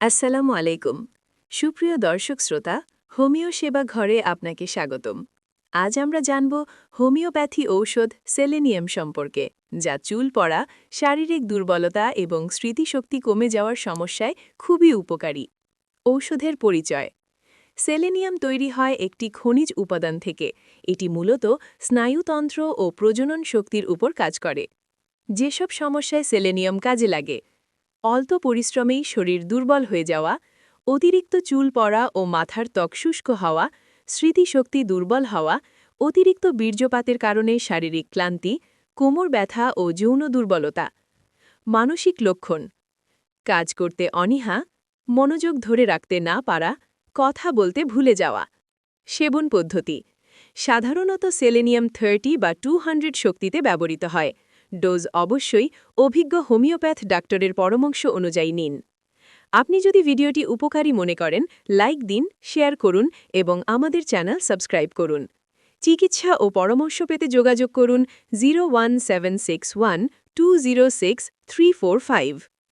আসসালামু আলাইকুম। সুপ্রিয় দর্শক শ্রোতা, হোমিও সেবা ঘরে আপনাকে স্বাগতম। আজ আমরা জানব হোমিওপ্যাথি ঔষধ সেলেনিয়াম সম্পর্কে, যা চুল পড়া, শারীরিক দুর্বলতা এবং স্মৃতিশক্তি কমে যাওয়ার সমস্যায় খুবই উপকারী। ঔষধের পরিচয়। সেলেনিয়াম তৈরি হয় একটি খনিজ উপাদান থেকে, এটি মূলত স্নায়ুতন্ত্র ও প্রজনন শক্তির উপর কাজ করে। যেসব সমস্যায় সেলেনিয়াম কাজে লাগে অল্প পরিশ্রমেই শরীর দুর্বল হয়ে যাওয়া, অতিরিক্ত চুল পড়া ও মাথার ত্বক শুষ্ক হওয়া, স্মৃতিশক্তি দুর্বল হওয়া, অতিরিক্ত বীর্যপাতের কারণে শারীরিক ক্লান্তি, কোমর ব্যথা ও যৌন দুর্বলতা। মানসিক লক্ষণ। কাজ করতে অনীহা, মনোযোগ ধরে রাখতে না পারা, কথা বলতে ভুলে যাওয়া। সেবন পদ্ধতি। সাধারণত সেলেনিয়াম থার্টি বা টু শক্তিতে ব্যবহৃত হয়। ডোজ অবশ্যই অভিজ্ঞ হোমিওপ্যাথ ডাক্তারের পরামর্শ অনুযায়ী নিন। আপনি যদি ভিডিওটি উপকারী মনে করেন, লাইক দিন, শেয়ার করুন এবং আমাদের চ্যানেল সাবস্ক্রাইব করুন। চিকিৎসা ও পরামর্শ পেতে যোগাযোগ করুন জিরো